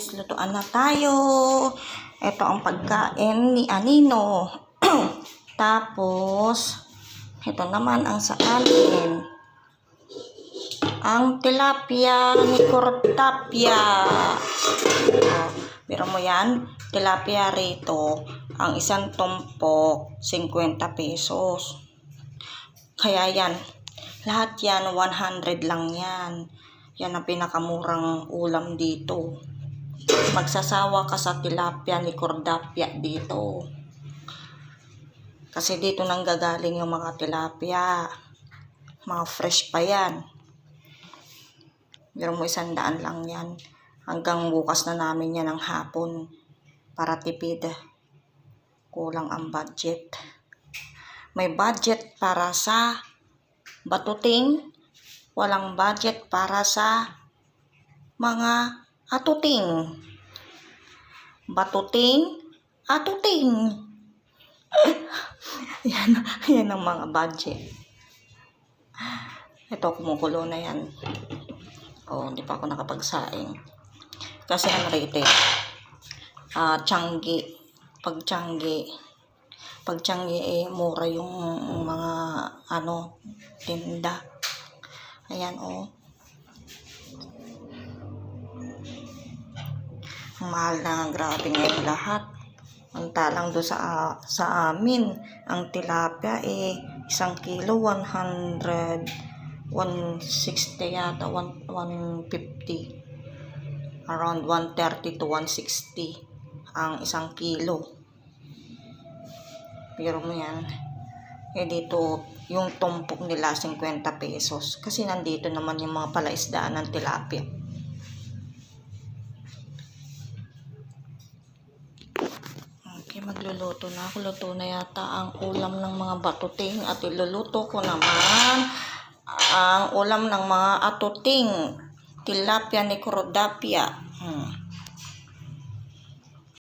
guys, lutuan na tayo. Ito ang pagkain ni Anino. Tapos, ito naman ang sa akin. Ang tilapia ni Cortapia. Oh, pero mo yan, tilapia rito, ang isang tumpok, 50 pesos. Kaya yan, lahat yan, 100 lang yan. Yan ang pinakamurang ulam dito. Magsasawa ka sa tilapia ni Cordapia dito. Kasi dito nang gagaling yung mga tilapia. Mga fresh pa yan. Pero mo isang daan lang yan. Hanggang bukas na namin yan ng hapon. Para tipid. Kulang ang budget. May budget para sa batuting walang budget para sa mga atuting. Batuting, atuting. yan, yan ang mga budget. Ito, kumukulo na yan. Oh, hindi pa ako nakapagsaing. Kasi rito eh. Ah, tiyanggi. Pag tiyanggi. Pag tiyanggi eh, mura yung mga ano, tinda. Ayan, oh. Mahal na grabe ngayon lahat. Ang talang do sa, sa amin, ang tilapia eh, isang kilo, 100, 160 yata, 1, 150. Around 130 to 160 ang isang kilo. Pero mo yan, eh dito, yung tumpok nila 50 pesos. Kasi nandito naman yung mga palaisdaan ng tilapia. Okay, magluluto na ako. Luto na yata ang ulam ng mga batuting at iluluto ko naman ang ulam ng mga atuting. Tilapia ni Crodapia. Hmm.